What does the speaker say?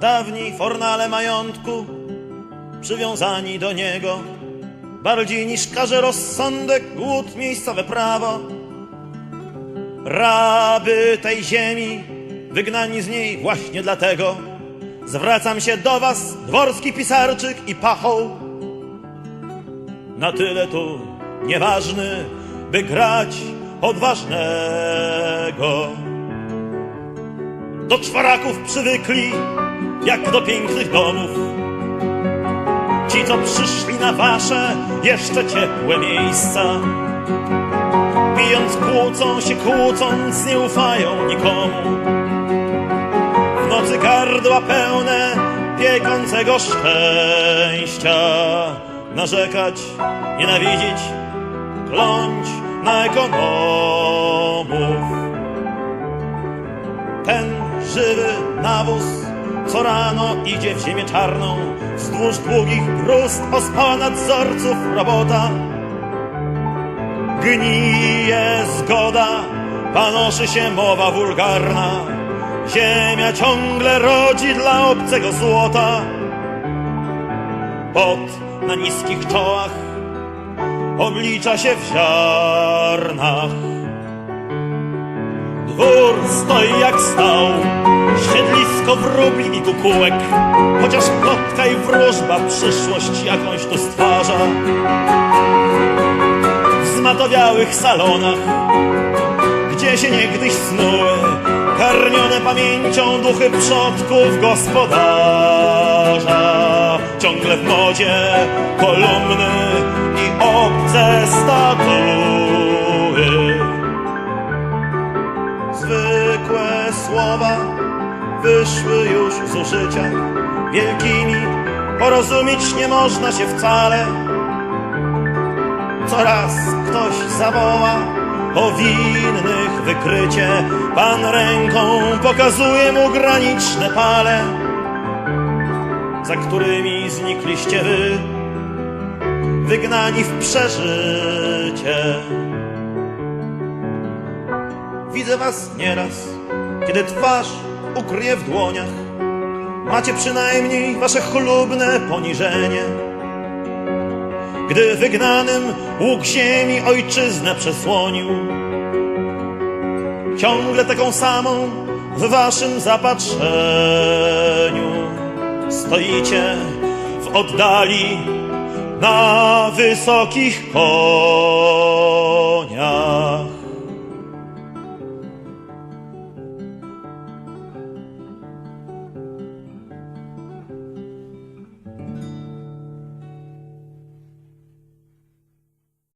Dawni fornale majątku, przywiązani do niego, bardziej niż każe rozsądek, głód, miejscowe prawo. Raby tej ziemi, wygnani z niej właśnie dlatego, zwracam się do was, dworski pisarczyk i pachoł. Na tyle tu nieważny, by grać odważnego. Do czworaków przywykli, jak do pięknych domów. Ci, co przyszli na wasze jeszcze ciepłe miejsca. Pijąc, kłócą się, kłócąc, nie ufają nikomu. W nocy gardła pełne piekącego szczęścia. Narzekać, nienawidzić, kląć na ekonomów. Ten żywy nawóz, co rano idzie w ziemię czarną, wzdłuż długich brust ospała nadzorców robota. Gnije zgoda, panoszy się mowa wulgarna. Ziemia ciągle rodzi dla obcego złota. Pot na niskich czołach oblicza się w ziarnach. Dwór stoi jak stał, kukułek, chociaż plotka i wróżba przyszłość jakąś tu stwarza. W zmatowiałych salonach, gdzie się niegdyś snuły, karmione pamięcią duchy przodków gospodarza. Ciągle w modzie kolumny i obce statuły. Wyszły już z użycia. Wielkimi porozumieć nie można się wcale. Coraz ktoś zawoła o winnych wykrycie. Pan ręką pokazuje mu graniczne pale, za którymi znikliście wy, wygnani w przeżycie. Widzę was nieraz, kiedy twarz ukryje w dłoniach. Macie przynajmniej wasze chlubne poniżenie. Gdy wygnanym łuk ziemi ojczyznę przesłonił. Ciągle taką samą w waszym zapatrzeniu. Stoicie w oddali na wysokich konach.